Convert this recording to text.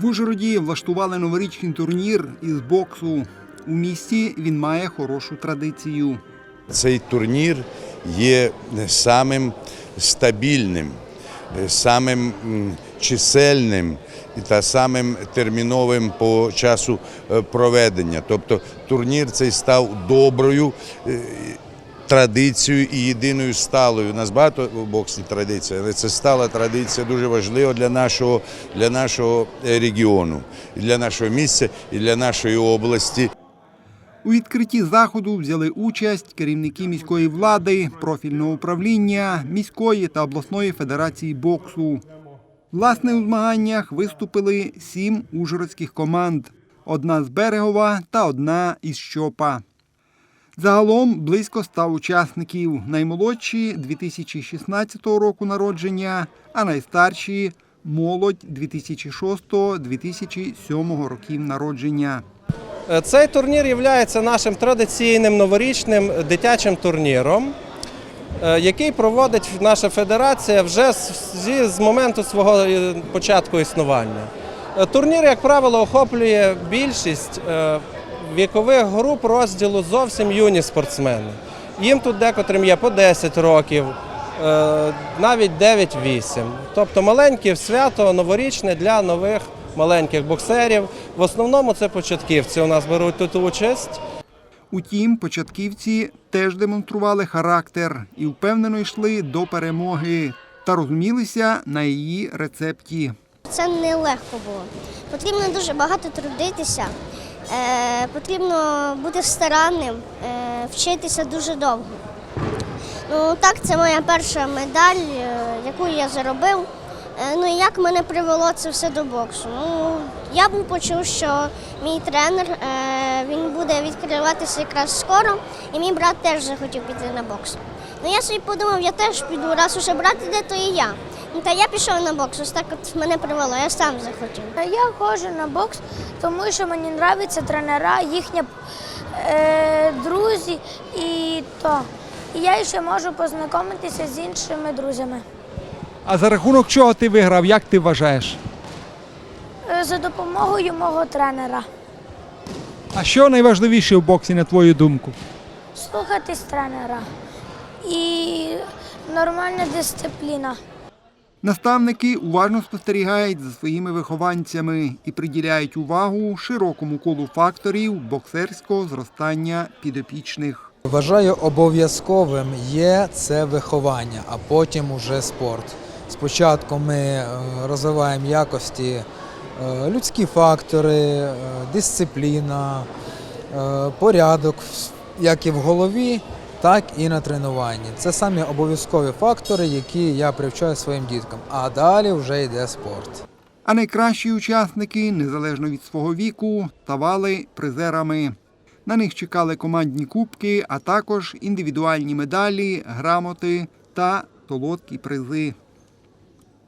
В Ужгороді влаштували новорічний турнір із боксу. У місті він має хорошу традицію. Цей турнір є самим стабільним, самим чисельним та самим терміновим по часу е, проведення. Тобто турнір цей став доброю е, традицією і єдиною сталою. У нас багато в боксі традицій, але це стала традиція дуже важлива для нашого, для нашого е, регіону, для нашого місця, і для нашої області. У відкритті заходу взяли участь керівники міської влади, профільного управління, міської та обласної федерації боксу. Власне, у змаганнях виступили сім ужгородських команд: одна з Берегова та одна із Щопа. Загалом близько ста учасників. Наймолодші 2016 року народження, а найстарші молодь 2006-2007 років народження. Е, Цей турнір є нашим традиційним новорічним дитячим турніром, е, який проводить наша федерація вже з, моменту свого е, початку існування. Турнір, як правило, охоплює більшість вікових груп розділу зовсім юні спортсмени. Їм тут декотрим є по 10 років, е, навіть 9-8. Тобто маленьке свято новорічне для нових маленьких боксерів. В основному це початківці у нас беруть тут участь. Утім, початківці теж демонстрували характер і впевнено йшли до перемоги та розумілися на її рецепті. Це нелегко було. Потрібно дуже багато трудитися, е, потрібно бути старанним, е, вчитися дуже довго. Ну так, це моя перша медаль, е, яку я заробив. Е, ну і як мене привело це все до боксу? Ну, я був почув, що мій тренер е, він буде відкриватися якраз скоро, і мій брат теж захотів піти на бокс. Ну я собі подумав, я теж піду, раз уже брат іде, то і я. Ну, та я пішов на бокс, ось так от мене привело, я сам захотів. Я ходжу на бокс, тому що мені подобаються тренера, їхні е, друзі і то. І я ще можу познайомитися з іншими друзями. А за рахунок чого ти виграв, як ти вважаєш? Е, За допомогою мого тренера. А що найважливіше в боксі, на твою думку? Слухатись тренера і нормальна дисципліна. Наставники уважно спостерігають за своїми вихованцями і приділяють увагу широкому колу факторів боксерського зростання підопічних. Вважаю обов'язковим є це виховання, а потім уже спорт. Спочатку ми е, розвиваємо якості е, людські фактори, е, дисципліна, порядок як і в голові, так і на тренуванні. Це самі обов'язкові фактори, які я привчаю своїм діткам. А далі вже йде спорт. А найкращі учасники, незалежно від свого віку, ставали призерами. На них чекали командні кубки, а також індивідуальні медалі, грамоти та солодкі призи.